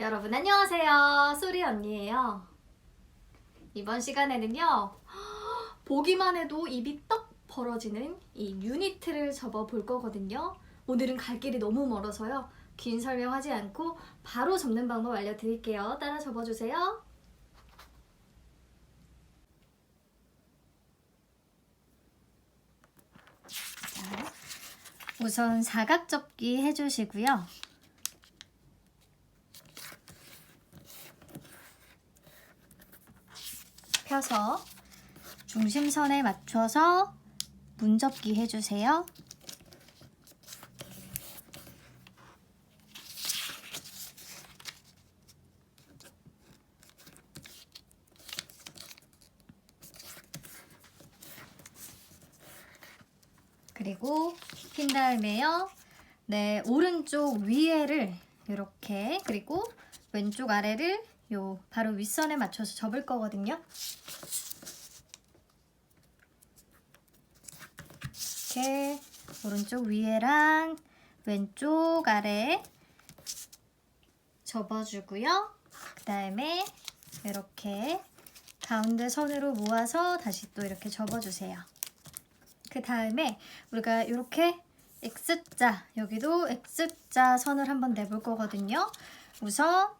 여러분 안녕하세요. 소리 언니예요. 이번 시간에는요. 보기만 해도 입이 떡 벌어지는 이 유니트를 접어 볼 거거든요. 오늘은 갈 길이 너무 멀어서요. 긴 설명하지 않고 바로 접는 방법 알려드릴게요. 따라 접어주세요. 자, 우선 사각 접기 해주시고요. 펴서 중심선에 맞춰서 문접기 해주세요. 그리고 핀 다음에요. 네, 오른쪽 위에를 이렇게 그리고 왼쪽 아래를 요 바로 윗선에 맞춰서 접을 거거든요. 이렇게 오른쪽 위에랑 왼쪽 아래 접어주고요. 그 다음에 이렇게 가운데 선으로 모아서 다시 또 이렇게 접어주세요. 그 다음에 우리가 이렇게 X자 여기도 X자 선을 한번 내볼 거거든요. 우선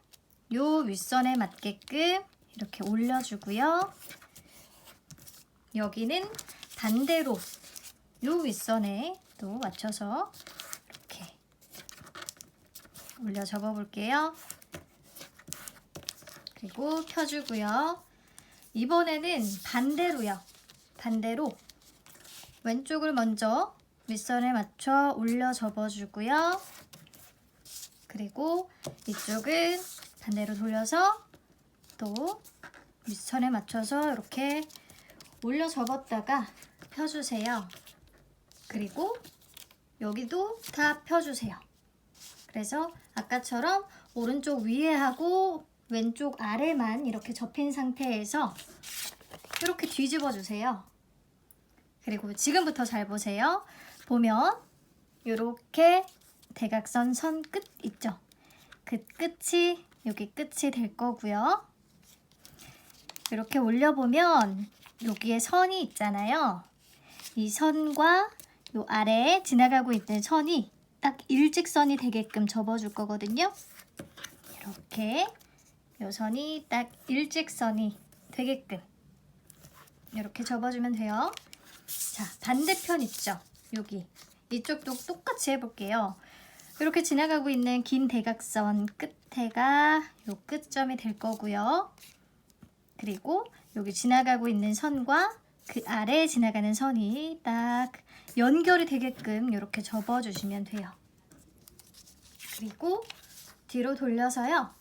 요 윗선에 맞게끔 이렇게 올려주고요. 여기는 반대로 요 윗선에 또 맞춰서 이렇게 올려 접어 볼게요. 그리고 펴주고요. 이번에는 반대로요. 반대로 왼쪽을 먼저 윗선에 맞춰 올려 접어주고요. 그리고 이쪽은 반대로 돌려서 또 윗선에 맞춰서 이렇게 올려 접었다가 펴주세요. 그리고 여기도 다 펴주세요. 그래서 아까처럼 오른쪽 위에 하고 왼쪽 아래만 이렇게 접힌 상태에서 이렇게 뒤집어 주세요. 그리고 지금부터 잘 보세요. 보면 이렇게 대각선 선 끝 있죠? 그 끝이 여기 끝이 될 거고요. 이렇게 올려보면 여기에 선이 있잖아요. 이 선과 요 아래에 지나가고 있는 선이 딱 일직선이 되게끔 접어줄 거거든요. 이렇게 요 선이 딱 일직선이 되게끔 이렇게 접어주면 돼요. 자, 반대편 있죠? 여기. 이쪽도 똑같이 해볼게요. 이렇게 지나가고 있는 긴 대각선 끝에가 요 끝점이 될 거고요. 그리고 여기 지나가고 있는 선과 그 아래에 지나가는 선이 딱 연결이 되게끔 이렇게 접어주시면 돼요. 그리고 뒤로 돌려서요.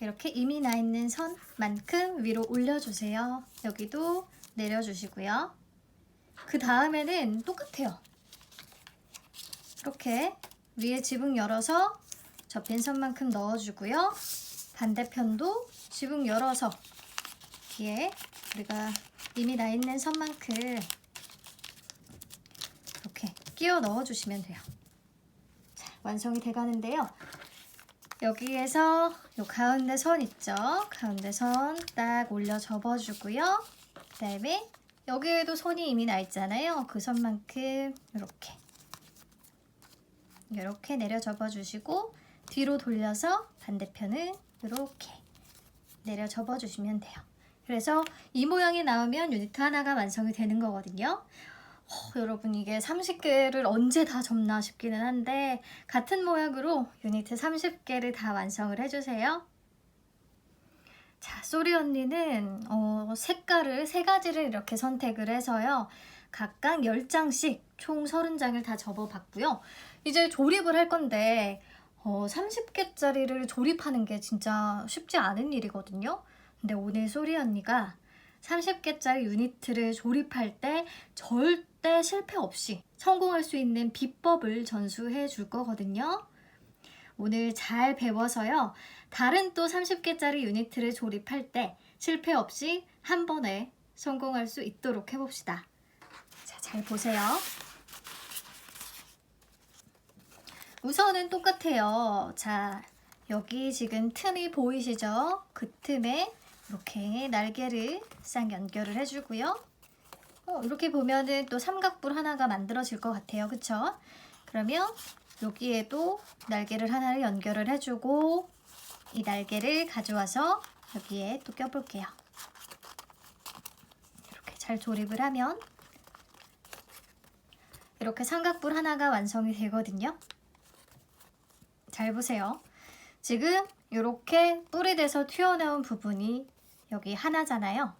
이렇게 이미 나 있는 선만큼 위로 올려주세요. 여기도 내려주시고요. 그 다음에는 똑같아요. 이렇게 위에 지붕 열어서 접힌 선만큼 넣어주고요. 반대편도 지붕 열어서 뒤에 우리가 이미 나 있는 선만큼 이렇게 끼워 넣어주시면 돼요. 자, 완성이 돼가는데요. 여기에서 요 가운데 선 있죠? 가운데 선 딱 올려 접어주고요. 그 다음에 여기에도 선이 이미 나 있잖아요. 그 선만큼 이렇게 이렇게 내려 접어 주시고 뒤로 돌려서 반대편은 이렇게 내려 접어 주시면 돼요. 그래서 이 모양이 나오면 유니트 하나가 완성이 되는 거거든요. 어, 여러분 이게 30개를 언제 다 접나 싶기는 한데 같은 모양으로 유니트 30개를 다 완성을 해주세요. 자, 소리 언니는 어, 색깔을 세 가지를 이렇게 선택을 해서요. 각각 10장씩 총 30장을 다 접어봤고요. 이제 조립을 할 건데 어, 30개짜리를 조립하는 게 진짜 쉽지 않은 일이거든요. 근데 오늘 소리 언니가 30개짜리 유니트를 조립할 때 절대 실패 없이 성공할 수 있는 비법을 전수해 줄 거거든요. 오늘 잘 배워서요. 다른 또 30개짜리 유니트를 조립할 때 실패 없이 한 번에 성공할 수 있도록 해봅시다. 자, 잘 보세요. 우선은 똑같아요. 자, 여기 지금 틈이 보이시죠? 그 틈에 이렇게 날개를 싹 연결을 해주고요. 어, 이렇게 보면은 또 삼각뿔 하나가 만들어질 것 같아요. 그쵸? 그러면 여기에도 날개를 하나를 연결을 해주고 이 날개를 가져와서 여기에 또 껴볼게요. 이렇게 잘 조립을 하면 이렇게 삼각뿔 하나가 완성이 되거든요. 잘 보세요. 지금 이렇게 뿔이 돼서 튀어나온 부분이 여기 하나잖아요.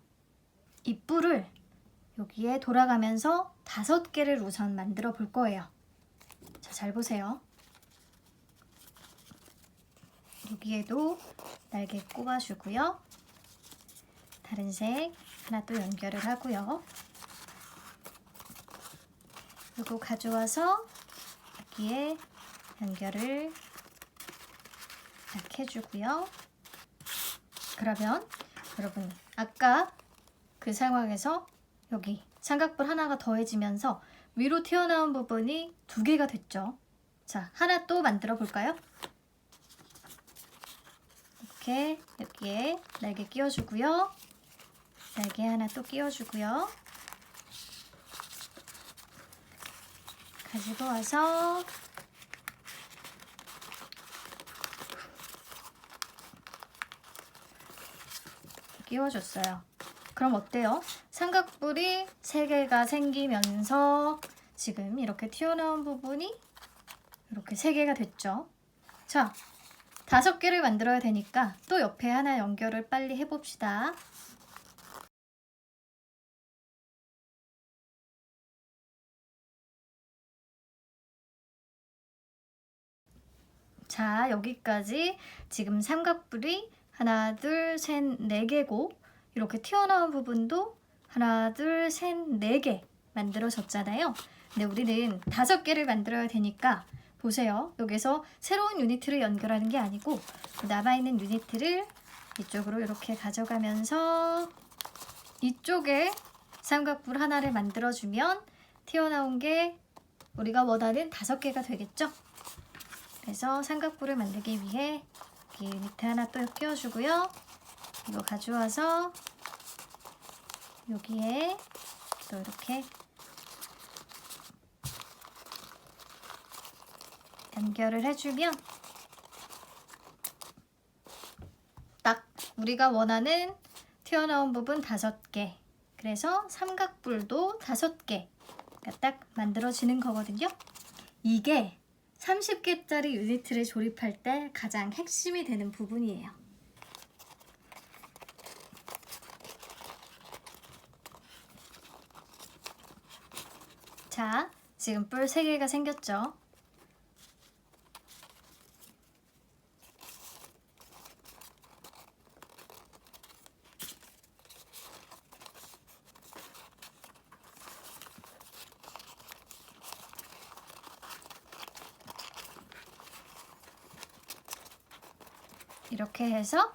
이 뿔을 여기에 돌아가면서 다섯 개를 우선 만들어 볼 거예요. 자, 잘 보세요. 여기에도 날개 꼽아주고요. 다른 색 하나 또 연결을 하고요. 그리고 가져와서 여기에 연결을 딱 해주고요. 그러면 여러분 아까 그 상황에서 여기 삼각뿔 하나가 더해지면서 위로 튀어나온 부분이 두 개가 됐죠. 자, 하나 또 만들어 볼까요? 이렇게 여기에 날개 끼워주고요. 날개 하나 또 끼워주고요. 가지고 와서 끼워줬어요. 그럼 어때요? 삼각뿔이 3개가 생기면서 지금 이렇게 튀어나온 부분이 이렇게 3개가 됐죠. 자, 다섯 개를 만들어야 되니까 또 옆에 하나 연결을 빨리 해봅시다. 자, 여기까지 지금 삼각뿔이 하나, 둘, 셋, 네 개고 이렇게 튀어나온 부분도 하나, 둘, 셋, 네 개 만들어졌잖아요. 근데 우리는 다섯 개를 만들어야 되니까 보세요. 여기서 새로운 유니트를 연결하는 게 아니고 남아있는 유니트를 이쪽으로 이렇게 가져가면서 이쪽에 삼각뿔 하나를 만들어주면 튀어나온 게 우리가 원하는 다섯 개가 되겠죠? 그래서 삼각뿔을 만들기 위해 여기 유니트 하나 또 끼워주고요. 이거 가져와서 여기에 또 이렇게 연결을 해주면 딱 우리가 원하는 튀어나온 부분 다섯 개 그래서 삼각뿔도 다섯 개가 딱 만들어지는 거거든요. 이게 30개짜리 유니트를 조립할 때 가장 핵심이 되는 부분이에요. 자, 지금 뿔 3개가 생겼죠? 해서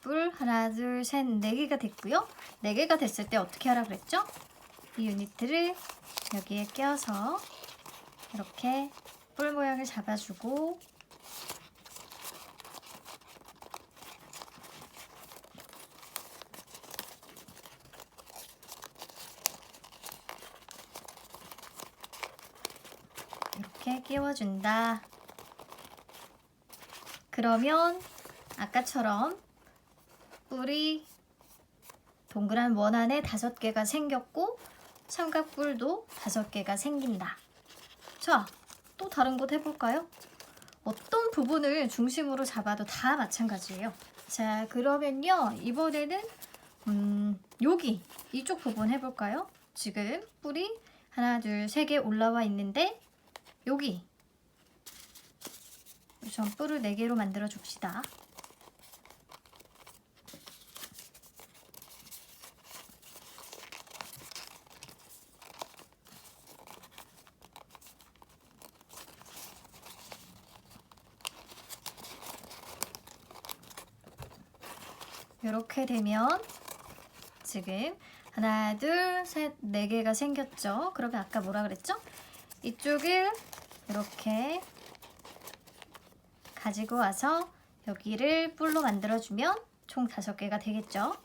뿔 하나 둘 셋 네 개가 됐고요. 네 개가 됐을 때 어떻게 하라 그랬죠? 이 유니트를 여기에 껴서 이렇게 뿔 모양을 잡아주고 이렇게 끼워준다. 그러면 아까처럼 뿔이 동그란 원 안에 다섯 개가 생겼고 삼각뿔도 다섯 개가 생긴다. 자, 또 다른 곳 해볼까요? 어떤 부분을 중심으로 잡아도 다 마찬가지예요. 자, 그러면요. 이번에는 음, 여기 이쪽 부분 해볼까요? 지금 뿔이 하나, 둘, 세 개 올라와 있는데 여기 우선 뿔을 4개로 만들어 줍시다. 이렇게 되면 지금 하나, 둘, 셋, 네 개가 생겼죠. 그러면 아까 뭐라 그랬죠? 이쪽을 이렇게 가지고 와서 여기를 뿔로 만들어주면 총 다섯 개가 되겠죠.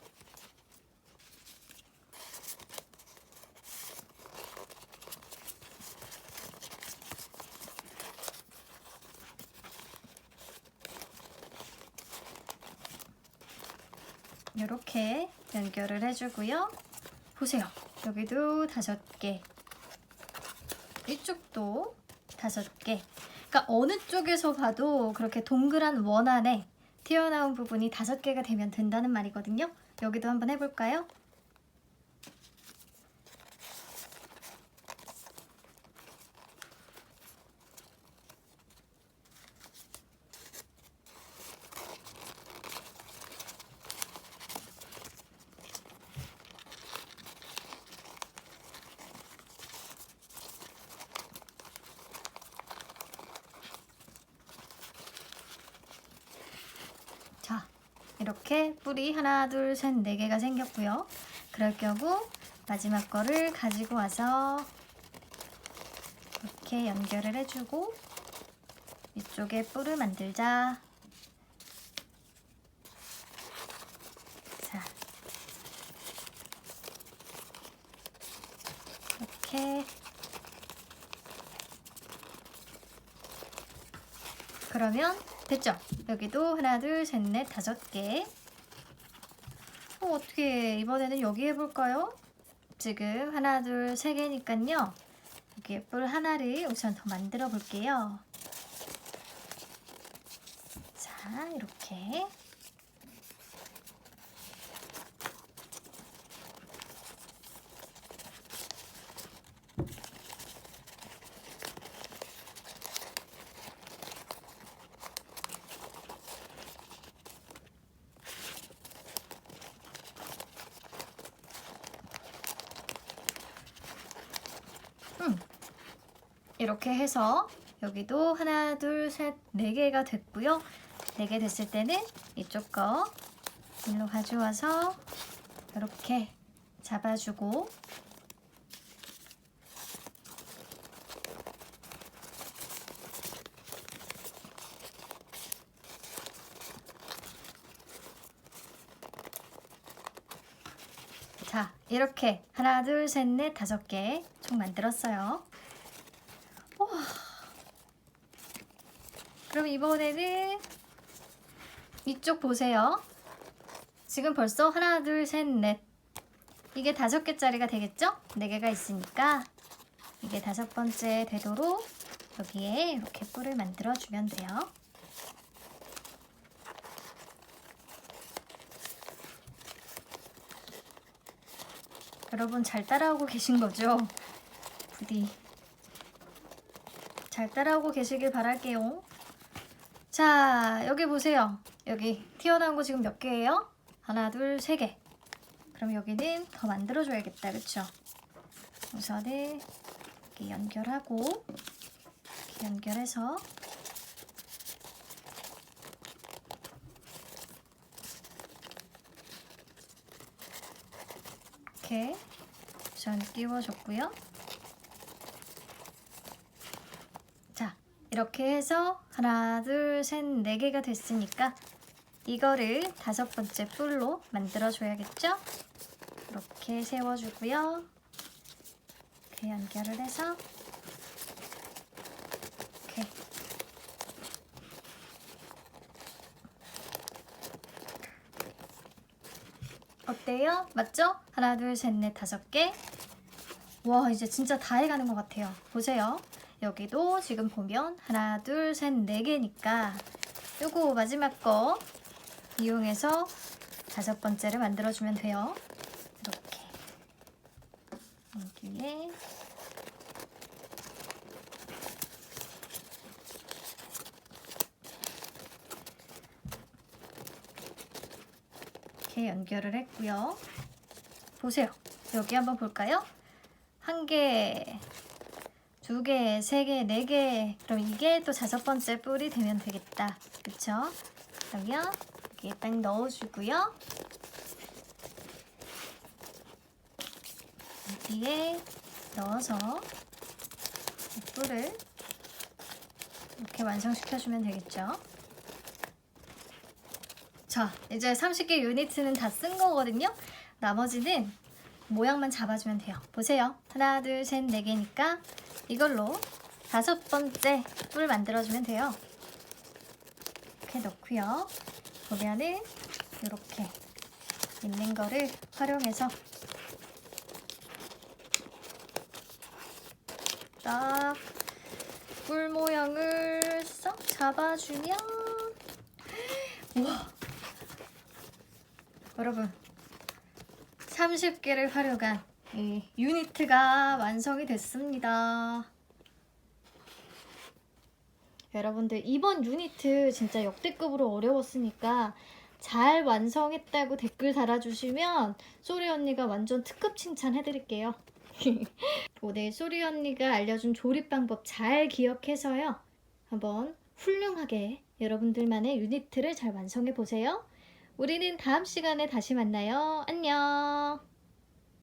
이렇게 연결을 해주고요. 보세요. 여기도 다섯 개. 이쪽도 다섯 개. 그러니까 어느 쪽에서 봐도 그렇게 동그란 원 안에 튀어나온 부분이 다섯 개가 되면 된다는 말이거든요. 여기도 한번 해볼까요? 자, 이렇게 뿔이 하나, 둘, 셋, 네 개가 생겼고요. 그럴 경우 마지막 거를 가지고 와서 이렇게 연결을 해주고 이쪽에 뿔을 만들자. 자, 이렇게 그러면 됐죠? 여기도 하나, 둘, 셋, 넷, 다섯 개. 어, 어떻게 이번에는 여기 해볼까요? 지금 하나, 둘, 세 개니까요. 여기에 뿔 하나를 우선 더 만들어 볼게요. 자, 이렇게. 이렇게 해서 여기도 하나, 둘, 셋, 네 개가 됐고요. 네 개 됐을 때는 이쪽 거 일로 가져와서 이렇게 잡아주고 자, 이렇게 하나, 둘, 셋, 넷, 다섯 개 총 만들었어요. 우와. 그럼 이번에는 이쪽 보세요. 지금 벌써 하나, 둘, 셋, 넷. 이게 다섯 개짜리가 되겠죠? 네 개가 있으니까 이게 다섯 번째 되도록 여기에 이렇게 뿔을 만들어 주면 돼요. 여러분 잘 따라오고 계신 거죠? 부디 잘 따라오고 계시길 바랄게요. 자, 여기 보세요. 여기 튀어나온 거 지금 몇 개예요? 하나, 둘, 세 개. 그럼 여기는 더 만들어줘야겠다, 그쵸? 우선은 이렇게 연결하고 이렇게 연결해서 이렇게 우선 끼워줬고요. 자, 이렇게 해서 하나, 둘, 셋, 네 개가 됐으니까 이거를 다섯 번째 뿔로 만들어 줘야겠죠? 이렇게 세워주고요. 이렇게 연결을 해서 이렇게 어때요? 맞죠? 하나, 둘, 셋, 넷, 다섯 개. 와, 이제 진짜 다 해가는 것 같아요. 보세요. 여기도 지금 보면 하나, 둘, 셋, 네 개니까 요거 마지막 거 이용해서 다섯 번째를 만들어주면 돼요. 이렇게 여기에 이렇게 연결을 했고요. 보세요. 여기 한번 볼까요? 한 개, 두 개, 세 개, 네 개. 그럼 이게 또 다섯 번째 뿔이 되면 되겠다. 그쵸? 그러면 여기에 딱 넣어주고요. 여기에 넣어서 이 뿔을 이렇게 완성시켜주면 되겠죠? 자, 이제 30개 유니트는 다 쓴 거거든요. 나머지는 모양만 잡아주면 돼요. 보세요. 하나, 둘, 셋, 네 개니까 이걸로 다섯 번째 뿔 만들어주면 돼요. 이렇게 넣고요. 보면은 이렇게 있는 거를 활용해서 딱 뿔 모양을 싹 잡아주면 우와 여러분 30개를 활용한 이 유니트가 완성이 됐습니다. 여러분들 이번 유니트 진짜 역대급으로 어려웠으니까 잘 완성했다고 댓글 달아주시면 소리 언니가 완전 특급 칭찬해드릴게요. 오늘 소리 언니가 알려준 조립 방법 잘 기억해서요. 한번 훌륭하게 여러분들만의 유니트를 잘 완성해 보세요. 우리는 다음 시간에 다시 만나요. 안녕.